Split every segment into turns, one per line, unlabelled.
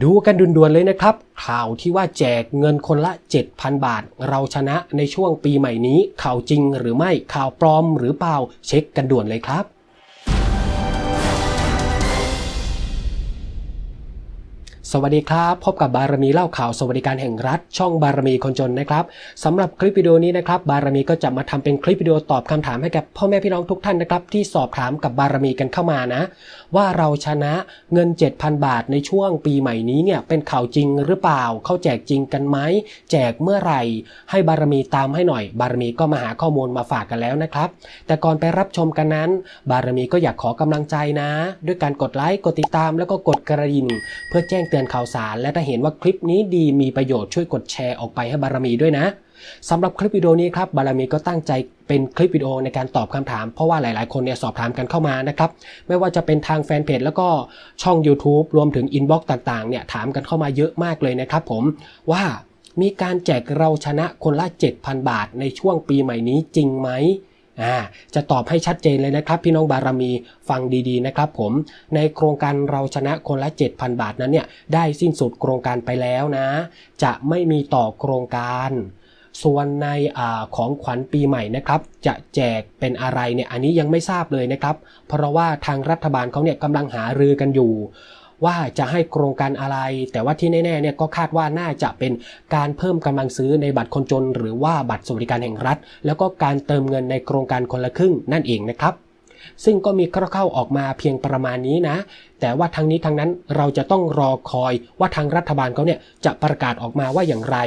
ดูกันด่วนๆเลยนะครับ ข่าวที่ว่าแจกเงินคนละ 7,000 บาท เราชนะในช่วงปีใหม่นี้ ข่าวจริงหรือไม่ข่าวปลอมหรือเปล่าเช็คกันด่วนเลยครับ สวัสดีครับ พบกับบารมีเล่าข่าวสวัสดิการแห่งรัฐ ช่องบารมีคนจนนะครับสำหรับคลิปวิดีโอนี้นะครับ บารมีก็จะมาทำเป็นคลิปวิดีโอตอบคำถามให้กับพ่อแม่พี่น้องทุกท่านนะครับ ที่สอบถามกับบารมีกันเข้ามานะ ว่าเราชนะเงิน 7,000 บาทในช่วงปีใหม่นี้เนี่ยเป็นข่าวจริงหรือเปล่า เขาแจกจริงกันไหมแจกเมื่อไหร่ ให้บารมีตามให้หน่อย บารมีก็มาหาข้อมูลมาฝากกันแล้วนะครับ แต่ก่อนไปรับชมกันนั้น บารมีก็อยากขอกำลังใจนะ ด้วยการกดไลค์กดติดตามแล้วก็กดกระดิ่งเพื่อแจ้งเตือนข่าวสาร และถ้าเห็นว่าคลิปนี้ดีมีประโยชน์ช่วยกดแชร์ออกไปให้บารมีด้วยนะสำหรับคลิปวิดีโอนี้ครับบารมีก็ตั้งใจเป็นคลิปวิดีโอในการตอบคำถาม เพราะว่าหลายๆ คนเนี่ยสอบถามกันเข้ามานะครับไม่ว่าจะเป็นทางแฟนเพจแล้วก็ช่อง YouTube รวมถึงอินบ็อกซ์ต่างๆเนี่ยถามกันเข้ามาเยอะมากเลยนะครับผมว่ามีการแจกเราชนะคนละ 7,000 บาทในช่วงปีใหม่นี้จริงไหม จะตอบให้ชัดเจนเลยนะครับ พี่น้องบารมีฟังดีๆนะครับผมในโครงการเราชนะคนละ 7,000 บาทนั้นเนี่ยได้สิ้นสุดโครงการไปแล้วนะ จะไม่มีต่อโครงการ ส่วนในอของขวัญปีใหม่นะครับ จะแจกเป็นอะไรเนี่ยอันนี้ยังไม่ทราบเลยนะครับ เพราะว่าทางรัฐบาลเขาเนี่ยกำลังหารือกันอยู่ ว่าจะให้โครงการอะไร แต่ว่าที่แน่ๆเนี่ยก็คาดว่าน่าจะเป็นการเพิ่มกำลังซื้อในบัตรคนจน หรือว่าบัตรสวัสดิการแห่งรัฐ แล้วก็การเติมเงินในโครงการคนละครึ่งนั่นเองนะครับซึ่งก็มีคร่าวๆออกมาเพียงประมาณนี้นะ แต่ว่าทางนี้ทางนั้นเราจะต้องรอคอยว่าทางรัฐบาลเขาเนี่ยจะประกาศออกมาว่าอย่างไร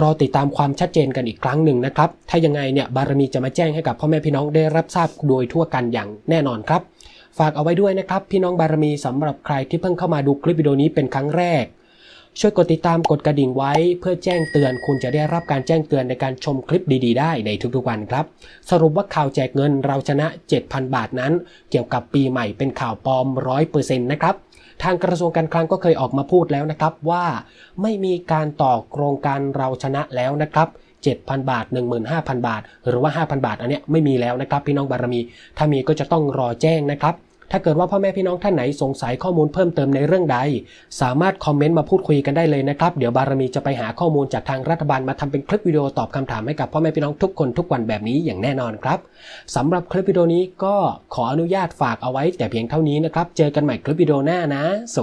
รอติดตามความชัดเจนกันอีกครั้งหนึ่งนะครับ ถ้ายังไงเนี่ยบารมีจะมาแจ้งให้กับพ่อแม่พี่น้องได้รับทราบโดยทั่วกันอย่างแน่นอนครับ ฝากเอาไว้ด้วยนะครับ พี่น้องบารมีสำหรับใครที่เพิ่งเข้ามาดูคลิปวิดีโอนี้เป็นครั้งแรก ช่วยกดติดตามกดกระดิ่งไว้ เพื่อแจ้งเตือนคุณจะได้รับการแจ้งเตือนในการชมคลิปดีๆ ได้ในทุกๆวันครับ สรุปว่าข่าวแจกเงินเราชนะ 7,000 บาทนั้น เกี่ยวกับปีใหม่เป็นข่าวปลอม 100%นะครับทางกระทรวงการคลังก็เคยออกมาพูดแล้วนะครับว่า ไม่มีการต่อโครงการเราชนะแล้วนะครับ7,000 บาท 15,000 บาท หรือว่า 5,000 บาท อันเนี้ยไม่มีแล้วนะครับ พี่น้องบารมี ถ้ามีก็จะต้องรอแจ้งนะครับ ถ้าเกิดว่าพ่อแม่พี่น้องท่านไหนสงสัยข้อมูลเพิ่มเติมในเรื่องใด สามารถคอมเมนต์มาพูดคุยกันได้เลยนะครับ เดี๋ยวบารมีจะไปหาข้อมูลจากทางรัฐบาลมาทำเป็นคลิปวิดีโอตอบคำถามให้กับพ่อแม่พี่น้องทุกคนทุกวันแบบนี้อย่างแน่นอนครับสำหรับคลิปวิดีโอนี้ก็ขออนุญาตฝากเอาไว้แต่เพียงเท่านี้นะครับ เจอกันใหม่คลิปวิดีโอหน้านะสวัส